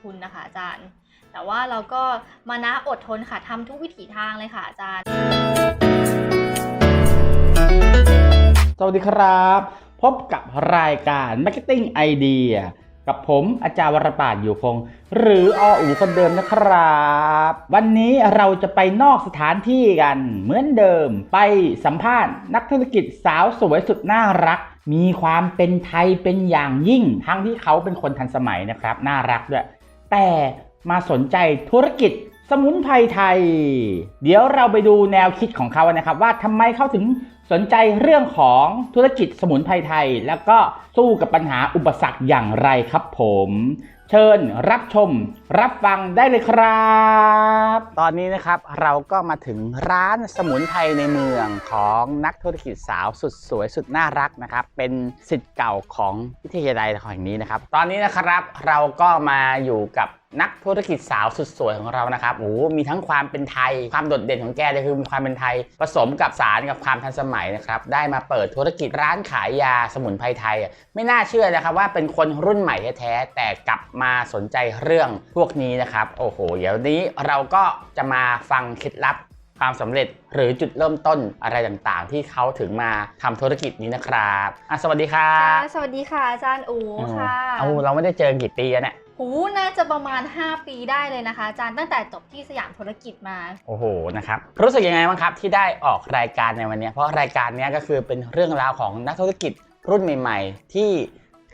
ทุนนะคะอาจารย์ แต่ว่าเราก็มานะอดทนค่ะทำทุกวิถีทางเลยค่ะอาจารย์ สวัสดีครับ พบกับรายการ Marketing Idea กับผมอาจารย์วรปาดอยู่คง หรือออูคนเดิมนะครับ วันนี้เราจะไปนอกสถานที่กัน เหมือนเดิมไปสัมภาษณ์ นักธุรกิจสาวสวยสุดน่ารัก มีความเป็นไทยเป็นอย่างยิ่ง ทั้งที่เขาเป็นคนทันสมัยนะครับ น่ารักด้วย แต่มาสนใจธุรกิจสมุนไพรไทย เดี๋ยวเราไปดูแนวคิดของเขานะครับ ว่าทำไมเขาถึงสนใจเรื่องของธุรกิจสมุนไพรไทย แล้วก็สู้กับปัญหาอุปสรรคอย่างไรครับผม เชิญรับชม รับฟังได้เลยครับ ตอนนี้นะครับเราก็มาถึงร้านสมุนไพรในเมืองของนักธุรกิจสาวสุดสวยสุดน่ารักนะครับ เป็นสิทธิ์เก่าของวิทยาลัยแห่งนี้นะครับ ตอนนี้นะครับเราก็มาอยู่กับนักธุรกิจสาวสุดสวยของเรานะครับโอ้โหมีทั้งความเป็นไทย ความโดดเด่นของแกเลยคือมีความเป็นไทย ผสมกับสารกับความทันสมัยนะครับ ได้มาเปิดธุรกิจร้านขายยาสมุนไพรไทย ไม่น่าเชื่อนะครับว่าเป็นคนรุ่นใหม่แท้ๆแต่กลับมาสนใจเรื่องพวกนี้นะครับ โอ้โห เดี๋ยวนี้เราก็จะมาฟังเคล็ดลับความสำเร็จหรือจุดเริ่มต้นอะไรต่างๆ ที่เขาถึงมาทำธุรกิจนี้นะครับอะสวัสดีครัค่ะบสวัสดีค่ะอาจารย์อูค่ะเอาเราไม่ได้เจอกันกี่ปีแล้วเนี่ยหูน่าจะประมาณ 5 ปีได้เลยนะคะอาจารย์ตั้งแต่จบที่สยามธุรกิจมา โอ้โหนะครับรู้สึกยังไงบ้างครับที่ได้ออกรายการในวันนี้ เพราะรายการเนี้ยก็คือเป็นเรื่องราวของนักธุรกิจรุ่นใหม่ ๆ ที่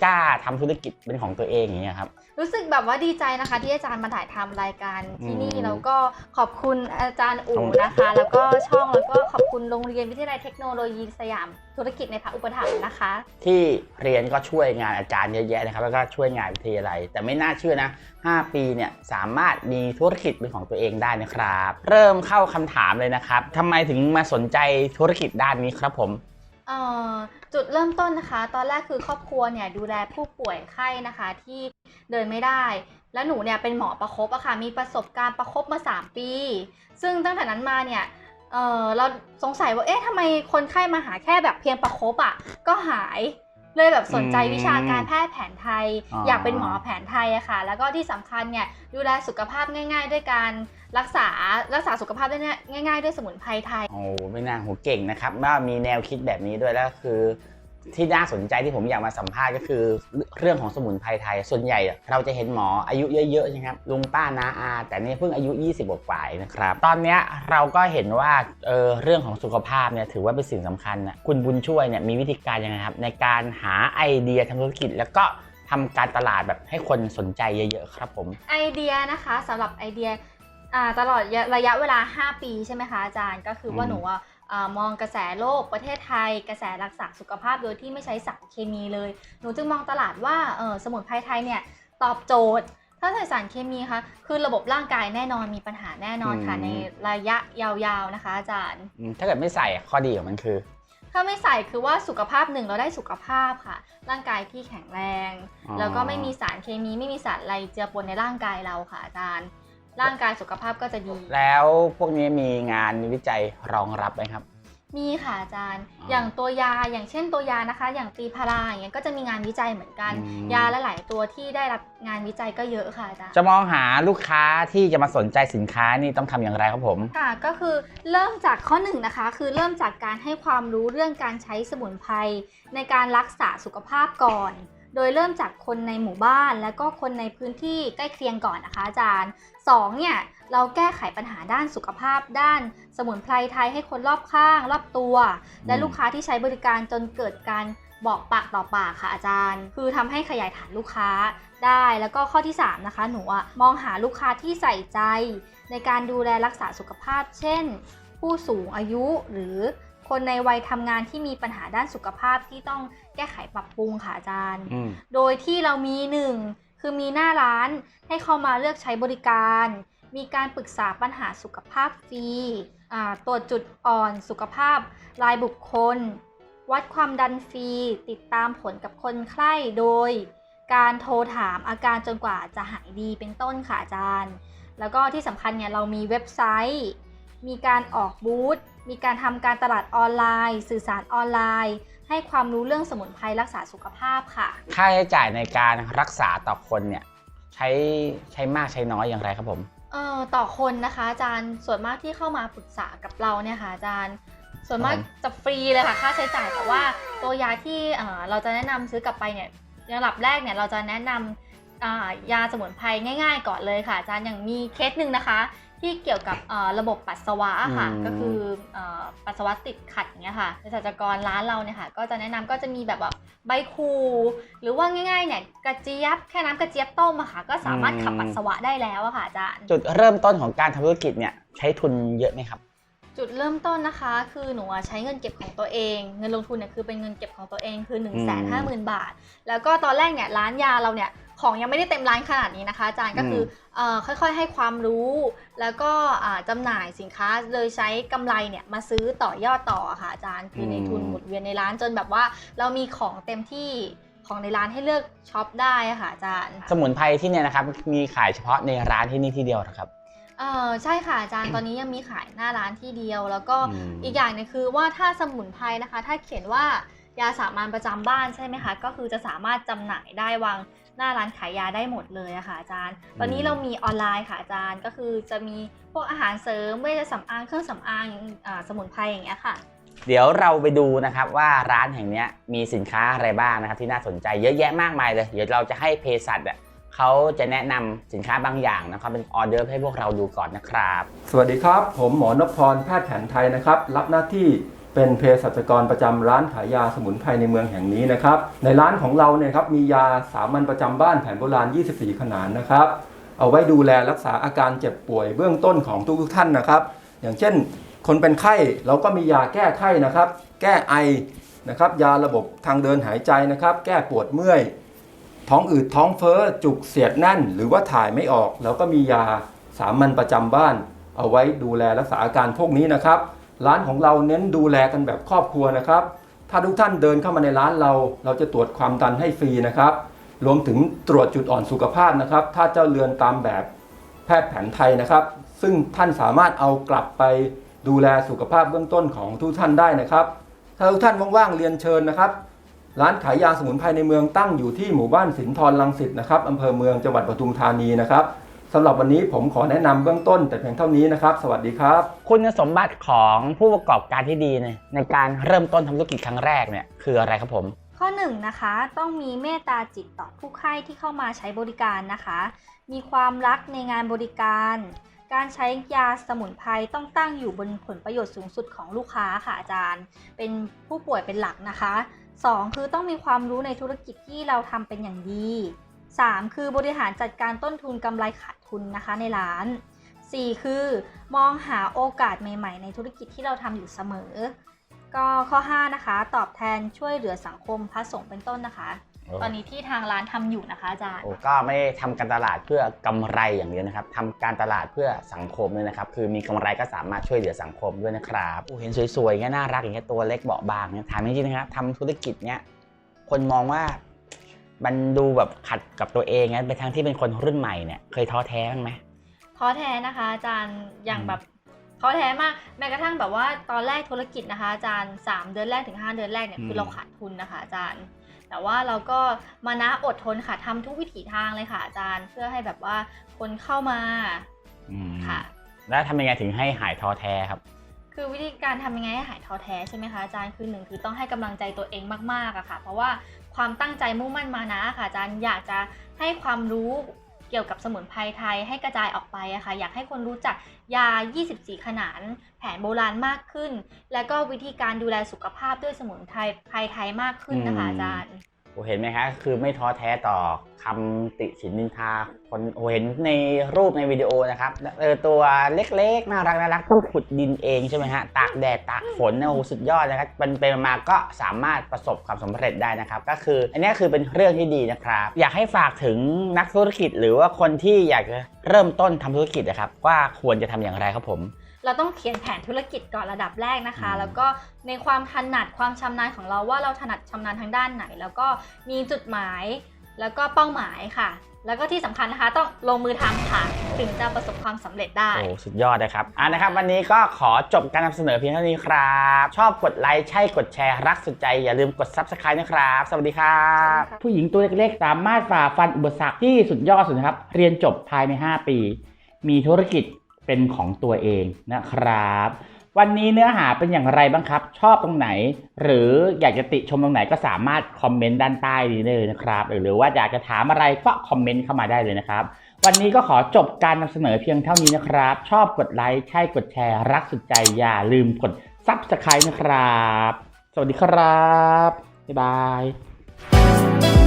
กล้าทำธุรกิจเป็นของตัวเองอย่างเงี้ยครับ รู้สึกแบบว่าดีใจนะคะ ที่อาจารย์มาถ่ายทำรายการที่นี่ อืม แล้วก็ขอบคุณอาจารย์อู๋ขอบคุณนะคะ แล้วก็ช่องแล้วก็ขอบคุณโรงเรียนวิทยาลัยเทคโนโลยีสยามธุรกิจในพระอุปถัมภ์นะคะ ที่เรียนก็ช่วยงานอาจารย์เยอะแยะนะครับ แล้วก็ช่วยงานวิทยาลัย แต่ไม่น่าเชื่อนะ 5 ปีเนี่ยสามารถมีธุรกิจเป็นของตัวเองได้นะครับ เริ่มเข้าคำถามเลยนะครับทำไมถึงมาสนใจธุรกิจด้านนี้ครับผม เอ่อจุดเริ่มต้นนะคะ ตอนแรกคือครอบครัวเนี่ยดูแลผู้ป่วยไข้นะคะ ที่ เดินไม่ได้ แล้วหนูเนี่ยเป็นหมอประคบอะค่ะ มีประสบการณ์ประคบมา 3 ปี ซึ่งตั้งแต่นั้นมาเนี่ยเออเราสงสัยว่าเอ๊ะทำไมคนไข้มาหาแค่แบบเพียงประคบอะก็หายเลยแบบสนใจอืมวิชาการแพทย์แผนไทยอ๋ออยากเป็นหมอแผนไทยอะค่ะ แล้วก็ที่สำคัญเนี่ยดูแลสุขภาพง่าย ๆ ด้วยการรักษารักษาสุขภาพได้ง่าย ๆ ด้วยสมุนไพรไทย โอ้ไม่น่าโหเก่งนะครับว่ามีแนวคิดแบบนี้ด้วยแล้วคือ ที่น่าสนใจที่ผมอยากมาสัมภาษณ์ก็คือเรื่องของสมุนไพรไทย ส่วนใหญ่อะเราจะเห็นหมออายุเยอะๆใช่ไหมครับลุงป้านาอา แต่นี่เพิ่งอายุ 20กว่าๆเองนะครับ ตอนเนี้ยเราก็เห็นว่าเออเรื่องของสุขภาพเนี่ยถือว่าเป็นสิ่งสำคัญนะคุณบุญช่วยเนี่ยมีวิธีการยังไงครับในการหาไอเดียทำธุรกิจ แล้วก็ทำการตลาดแบบให้คนสนใจเยอะๆครับผมไอเดียนะคะสำหรับไอเดียอ่าตลอดระยะเวลา 5 ปีใช่ไหมคะอาจารย์ก็คือว่าอืมหนูอะอ่า มองกระแสโลกประเทศไทย กระแสรักษาสุขภาพโดยที่ไม่ใช้สารเคมีเลย หนูจึงมองตลาดว่าเออสมุนไพรไทยเนี่ยตอบโจทย์ ถ้าใส่สารเคมีคะคือระบบร่างกายแน่นอนมีปัญหาแน่นอนค่ะอืมในระยะยาวๆนะคะอาจารย์อืมถ้าเกิดไม่ใส่อะข้อดีของมันคือ ถ้าไม่ใส่คือว่าสุขภาพหนึ่งเราได้สุขภาพค่ะ ร่างกายที่แข็งแรงอ๋อแล้วก็ไม่มีสารเคมีไม่มีสารอะไรเจือปนในร่างกายเราค่ะอาจารย์ ร่างกายสุขภาพก็จะดี แล้วพวกนี้มีงานวิจัยรองรับไหมครับ มีค่ะอาจารย์อ๋อออย่างตัวยาอย่างเช่นตัวยานะคะ อย่างตีพาราอย่างเงี้ยก็จะมีงานวิจัยเหมือนกัน อืม ยาหลายๆตัวที่ได้รับงานวิจัยก็เยอะค่ะอาจารย์ จะมองหาลูกค้าที่จะมาสนใจสินค้านี่ต้องทำอย่างไรครับผม ค่ะก็คือเริ่มจากข้อหนึ่งนะคะ คือเริ่มจากการให้ความรู้เรื่องการใช้สมุนไพรในการรักษาสุขภาพก่อน โดยเริ่มจากคนในหมู่บ้านและก็คนในพื้นที่ใกล้เคียงก่อนนะคะอาจารย์สองเนี่ยเราแก้ไขปัญหาด้านสุขภาพด้านสมุนไพรไทยให้คนรอบข้าง รอบตัว และอืมลูกค้าที่ใช้บริการจนเกิดการบอกปากต่อปากค่ะอาจารย์ คือทำให้ขยายฐานลูกค้าได้แล้วก็ข้อที่สามนะคะ หนูอะมองหาลูกค้าที่ใส่ใจ ในการดูแลรักษาสุขภาพ เช่น ผู้สูงอายุหรือ คนในวัยทำงานที่มีปัญหาด้านสุขภาพที่ต้องแก้ไขปรับปรุงค่ะอาจารย์ อืม โดยที่เรามีหนึ่งคือมีหน้าร้านให้เข้ามาเลือกใช้บริการ มีการปรึกษาปัญหาสุขภาพฟรีอ่าตรวจจุดอ่อนสุขภาพรายบุคคล วัดความดันฟรี ติดตามผลกับคนไข้โดย การโทรถามอาการจนกว่าจะหายดีเป็นต้นค่ะอาจารย์ แล้วก็ที่สำคัญเนี่ยเรามีเว็บไซต์ มีการออกบูธ มีการทำการตลาดออนไลน์ สื่อสารออนไลน์ ให้ความรู้เรื่องสมุนไพรรักษาสุขภาพค่ะ ค่าใช้จ่ายในการรักษาต่อคนเนี่ยใช้ใช้มากใช้น้อยอย่างไรครับผมเอ่อต่อคนนะคะอาจารย์ส่วนมากที่เข้ามาปรึกษากับเราเนี่ยค่ะอาจารย์ ส่วนมากครับผมจะฟรีเลยค่ะค่าใช้จ่ายแต่ว่าตัวยาที่เอ่อเราจะแนะนำซื้อกลับไปเนี่ยระดับแรกเนี่ยเราจะแนะนำอ่ายาสมุนไพรง่าย ๆ ก่อนเลยค่ะอาจารย์อย่างมีเคสหนึ่งนะคะ ที่เกี่ยวกับเอ่อระบบปัสสาวะค่ะอืมก็คือเอ่อปัสสาวะติดขัดอย่างเงี้ยค่ะเภสัชกรร้านเราเนี่ยค่ะก็จะแนะนำก็จะมีแบบว่าใบคูหรือว่าง่ายๆเนี่ยกระเจี๊ยบแค่น้ำกระเจี๊ยบต้มอะค่ะก็สามารถขับปัสสาวะได้แล้วอะค่ะอาจารย์จุดเริ่มต้นของการทำธุรกิจเนี่ยใช้ทุนเยอะไหมครับ จุดเริ่มต้นนะคะ คือหนูอะใช้เงินเก็บของตัวเอง เงินลงทุนเนี่ยคือเป็นเงินเก็บของตัวเองคือ1นึ่งแสนห้าหมื่นบาท แล้วก็ตอนแรกเนี่ยร้านยาเราเนี่ยของยังไม่ได้เต็มร้านขนาดนี้นะคะ อาจารย์ก็คือเอ่อค่อยๆให้ความรู้ แล้วก็อ่าจำหน่ายสินค้าเลยใช้กำไรเนี่ยมาซื้อต่อยอดต่อค่ะอาจารย์คือในทุนหมุนเวียนในร้านจนแบบว่า เรามีของเต็มที่ของในร้านให้เลือกช็อปได้อะค่ะอาจารย์ สมุนไพรที่เนี่ยนะครับมีขายเฉพาะในร้านที่นี่ที่เดียวนะครับ เออใช่ค่ะอาจารย์ตอนนี้ยังมีขายหน้าร้านที่เดียว แล้วก็อืม อีกอย่างหนึงคือว่าถ้าสมุนไพรนะคะ ถ้าเขียนว่ายาสามัญประจำบ้านใช่ไหมคะ ก็คือจะสามารถจำหน่ายได้วางหน้าร้านขายยาได้หมดเลยอะค่ะอาจารย์ ตอนนี้เรามีออนไลน์ค่ะอาจารย์ก็คือจะมีพวกอาหารเสริมเวชสำอางเครื่องสำอางอ่าสมุนไพรอย่างเงี้ยค่ะ เดี๋ยวเราไปดูนะครับว่าร้านแห่งเนี้ยมีสินค้าอะไรบ้างนะครับที่น่าสนใจเยอะแยะมากมายเลย เดี๋ยวเราจะให้เภสัชอะ เขาจะแนะนำสินค้าบางอย่างนะครับ เป็นออเดอร์ให้พวกเราดูก่อนนะครับ สวัสดีครับ ผมหมอนพพรแพทย์แผนไทยนะครับ รับหน้าที่เป็นเภสัชกรประจำร้านขายยาสมุนไพรในเมืองแห่งนี้นะครับ ในร้านของเราเนี่ยครับมียาสามัญประจำบ้านแผนโบราณ 24 ขนาดนะครับ เอาไว้ดูแลรักษาอาการเจ็บป่วยเบื้องต้นของทุกๆท่านนะครับ อย่างเช่น คนเป็นไข้เราก็มียาแก้ไข้นะครับ แก้ไอนะครับ ยาระบบทางเดินหายใจนะครับ แก้ปวดเมื่อย ท้องอืดท้องเฟ้อจุกเสียดแน่น หรือว่าถ่ายไม่ออกเราก็มียาสามัญประจำบ้าน เอาไว้ดูแลรักษาอาการพวกนี้นะครับ ร้านของเราเน้นดูแลกันแบบครอบครัวนะครับ ถ้าทุกท่านเดินเข้ามาในร้านเรา เราจะตรวจความดันให้ฟรีนะครับ รวมถึงตรวจจุดอ่อนสุขภาพนะครับ ถ้าเจ้าเรือนตามแบบแพทย์แผนไทยนะครับ ซึ่งท่านสามารถเอากลับไปดูแลสุขภาพเบื้องต้นของทุกท่านได้นะครับ ถ้าทุกท่านว่างๆเรียนเชิญนะครับ ร้านขายยาสมุนไพรในเมืองตั้งอยู่ที่หมู่บ้านสินทรลังสิตนะครับอำเภอเมืองจังหวัดปทุมธานีนะครับสำหรับวันนี้ผมขอแนะนำเบื้องต้นแต่เพียงเท่านี้นะครับ สวัสดีครับ คุณสมบัติของผู้ประกอบการที่ดีเนี่ยในการเริ่มต้นทำธุรกิจครั้งแรกเนี่ยคืออะไรครับผม ข้อ1นะคะต้องมีเมตตาจิตต่อผู้ไข้ที่เข้ามาใช้บริการนะคะ มีความรักในงานบริการ การใช้ยาสมุนไพรต้องตั้งอยู่บนผลประโยชน์สูงสุดของลูกค้าค่ะอาจารย์ เป็นผู้ป่วยเป็นหลักนะคะ 2 คือต้องมีความรู้ในธุรกิจที่เราทำเป็นอย่างดี 3 คือบริหารจัดการต้นทุนกำไรขาดทุนนะคะในร้าน 4 คือมองหาโอกาสใหม่ ๆ ในธุรกิจที่เราทำอยู่เสมอ ก็ข้อ 5 นะคะ ตอบแทนช่วยเหลือสังคมพระสงฆ์เป็นต้นนะคะ ตอนนี้ที่ทางร้านทำอยู่นะคะอาจารย์โอ้ก็ไม่ได้ทำการตลาดเพื่อกำไรอย่างเดียวนะครับทำการตลาดเพื่อสังคมด้วยนะครับ คือมีกำไรก็สามารถช่วยเหลือสังคมด้วยนะครับโอ้เห็นสวยๆอย่างเงี้ยน่ารักอย่างเงี้ยตัวเล็กเบาบางเนี่ยถามจริงๆนะครับทำธุรกิจเนี้ยคนมองว่ามันดูแบบขัดกับตัวเองนะเป็นทางที่เป็นคนรุ่นใหม่เนี่ยเคยท้อแท้บ้างไหมท้อแท้นะคะ อาจารย์อย่างอืมแบบท้อแท้มากแม้กระทั่งแบบว่าตอนแรกธุรกิจนะคะอาจารย์ 3 เดือนแรกถึง 5 เดือนแรกเนี่ยคือเราขาดทุนนะคะอาจารย์ แต่ว่าเราก็มานะอดทนค่ะทำทุกวิถีทางเลยค่ะอาจารย์ เพื่อให้แบบว่าคนเข้ามาอืมค่ะ แล้วทำยังไงถึงให้หายท้อแท้ครับ คือวิธีการทำยังไงให้หายท้อแท้ใช่ไหมคะอาจารย์คือหนึ่งคือต้องให้กำลังใจตัวเองมากๆอะค่ะ เพราะว่าความตั้งใจมุ่งมั่นมานะค่ะอาจารย์อยากจะให้ความรู้ เกี่ยวกับสมุนไพรไทยให้กระจายออกไปอะค่ะอยากให้คนรู้จักยา 24 ขนาน แผนโบราณมากขึ้น แล้วก็วิธีการดูแลสุขภาพด้วยสมุนไพรไพรไทยมากขึ้นนะคะอืมอาจารย์ โอเห็นไหมคะคือไม่ท้อแท้ต่อคำติฉินนินทาคนโอเห็นในรูปในวิดีโอนะครับเออตัวเล็กๆ น่ารักน่ารักต้องขุดดินเองใช่ไหมฮะตากแดดตากฝนนี่ยโอ้สุดยอดนะครับเป็นไปมาก็สามารถประสบความสำเร็จได้นะครับ ก็คืออันนี้คือเป็นเรื่องที่ดีนะครับ อยากให้ฝากถึงนักธุรกิจหรือว่าคนที่อยากจะเริ่มต้นทำธุรกิจนะครับว่าควรจะทำอย่างไรครับผม เราต้องเขียนแผนธุรกิจก่อนระดับแรกนะคะอืมแล้วก็ในความถนัดความชำนาญของเราว่าเราถนัดชำนาญทางด้านไหน แล้วก็มีจุดหมายแล้วก็เป้าหมายค่ะ แล้วก็ที่สำคัญนะคะต้องลงมือทำค่ะ ถึงจะประสบความสำเร็จได้โอ้สุดยอดเลยครับอ่านะครับ วันนี้ก็ขอจบการนำเสนอเพียงเท่านี้ครับ ชอบกดไลค์ใช่กดแชร์รักสุดใจ อย่าลืมกด Subscribe นะครับ สวัสดีครับสวัสดีค่ะผู้หญิงตัวเล็กๆ สามารถฝ่าฟันอุปสรรคที่สุดยอดสุดนะครับ เรียนจบภายใน 5 ปี มีธุรกิจ เป็นของตัวเองนะครับ วันนี้เนื้อหาเป็นอย่างไรบ้างครับ ชอบตรงไหน หรืออยากจะติชมตรงไหนก็สามารถคอมเมนต์ด้านใต้นี้ได้เลยนะครับ หรือว่าอยากจะถามอะไรก็คอมเมนต์เข้ามาได้เลยนะครับ วันนี้ก็ขอจบการนำเสนอเพียงเท่านี้นะครับ ชอบกดไลค์ใช่กดแชร์รักสุดใจอย่าลืมกด Subscribe นะครับ สวัสดีครับบ๊ายบาย